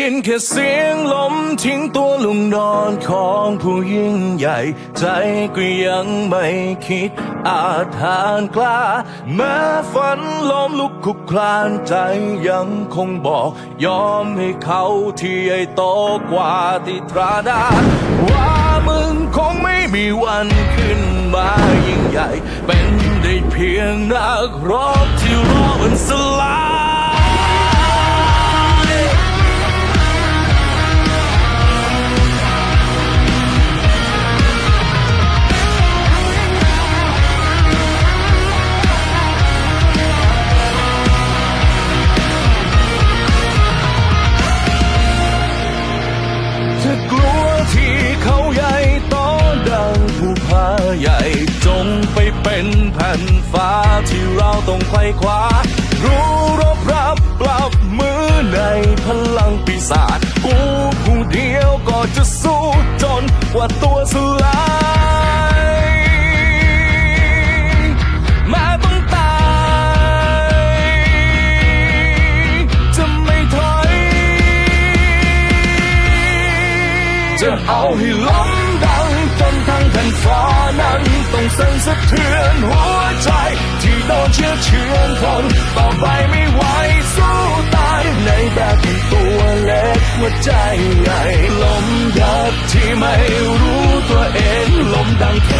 ยินแค่เสียงลมทิ้งตัวลงนอนของผู้ยิ่งใหญ่ ใจก็ยังไม่คิดอาทานกล้า แม้ฝันล้มลุกคลุกคลานใจยังคงบอก ยอมให้เขาที่ใหญ่โตกว่าที่ตราดาว่ามึงคงไม่มีวันขึ้นมายิ่งใหญ่ เป็นได้เพียงนักรบที่รอมันสลาย เป็นแผ่นฟ้าที่เราต้องไขว้คว้า รู้รบรับปรับมือในพลังปีศาจกูผู้เดียวก็จะสู้จนกว่าตัวสลายแม้ต้องตาย จะไม่ถอย จะเอาให้ล้มดัง นทั้งแผ่นฟ้านั้นต้องสั่นสะเทือนหัวใจ ที่โดนเชื่อเชือนทนต่อไปไม่ไหวสู้ตายในแบบที่ตัวเล็กหัวใจใหญ่ลมยับที่ไม่รู้ตัวเองลมดังแค่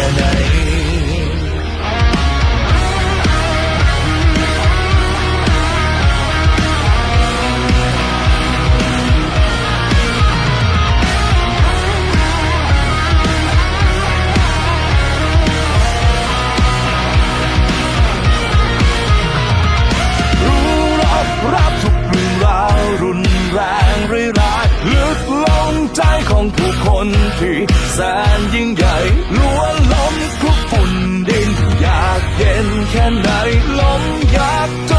คนที่แสนยิ่งใหญ่ล้วนล้มคลุกฝุ่นดิน อยากเย็นแค่ไหนล้มอยาก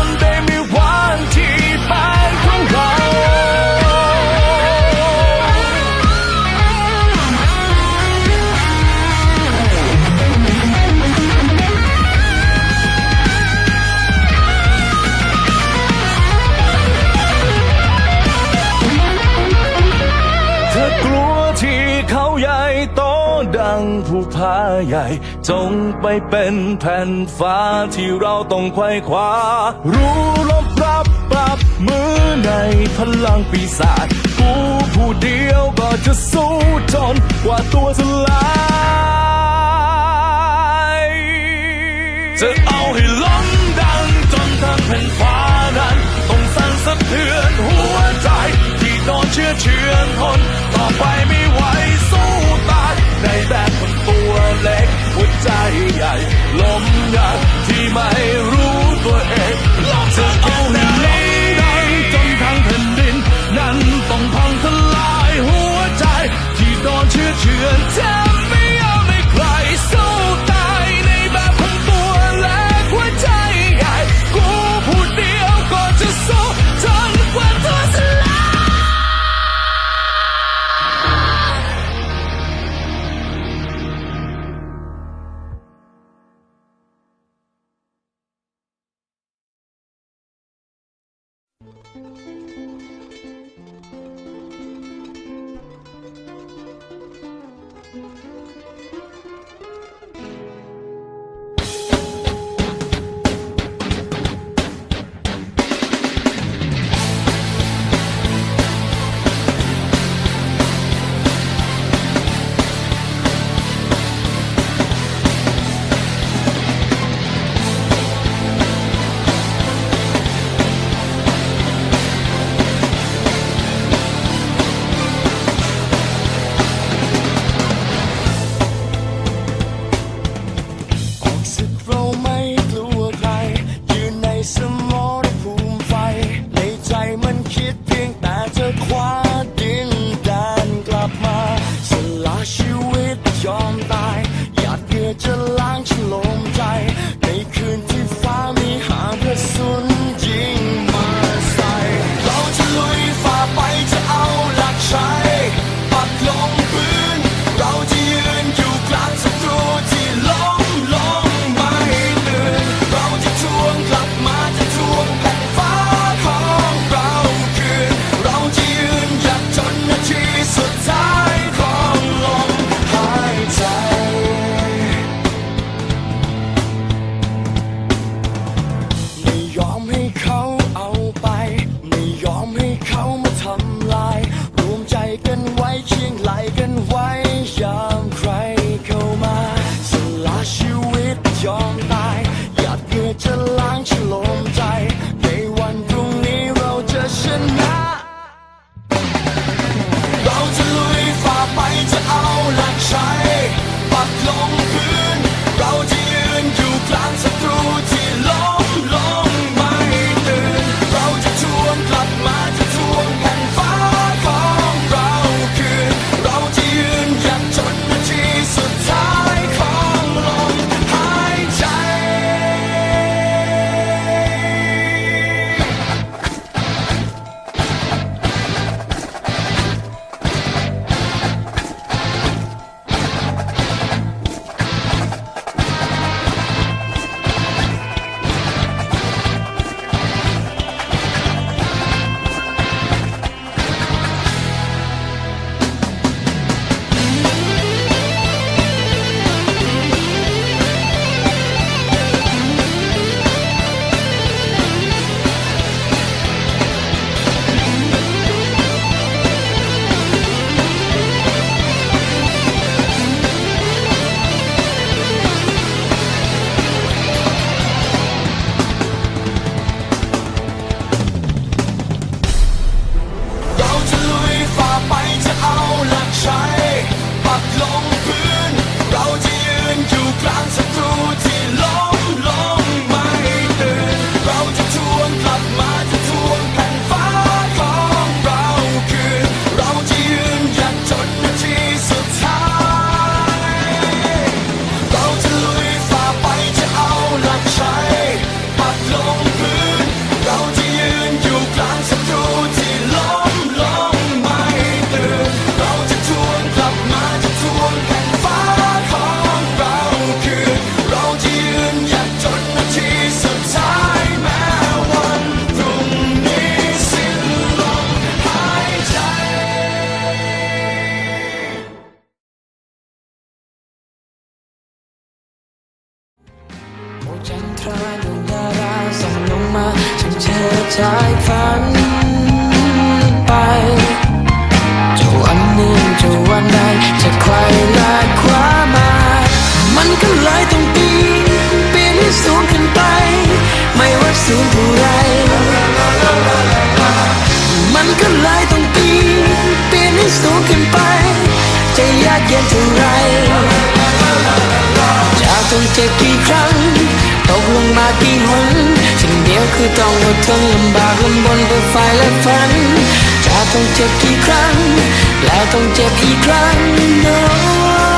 ผ้าใหญ่ จงไปเป็นแผ่นฟ้าที่เราต้องไขว้คว้า รู้ลบรับปรับมือในพลังปีศาจกูผู้เดียวก็จะสู้จนกว่าตัวสลายจะเอาให้ล้มดังจนทั้งแผ่นฟ้านั้นต้องสั่นสะเทือนหัวใจที่โดนเชื่อเชือนทนต่อไปไม่ น แต่เธคว้าดินแดนกลับมาสละชีวิตยอมตายหยาดเหงื่อจะล้างฉลมใจ ในคืนที่ฟ้ามีหากระสุนยิงมาใส่ เราจะลุยฝ่าไปจะเอาหลักชัย จะล้างฉลมใจ ในวันพรุ่งนี้เราจะชนะ เราจะลุยฝ่าไปจะเอาหลักใช้ พียงเท่าไรจะต้องเจ็บกี่ครั้ง ตกลงมากี่หนสิ่งเดียวคือต้องอดทนลำบากลำบนเพื่อไฟและฝันจะต้องเจ็บกี่ครั้ง แล้วต้องเจ็บอีกครั้ง no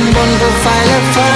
un bonfire fire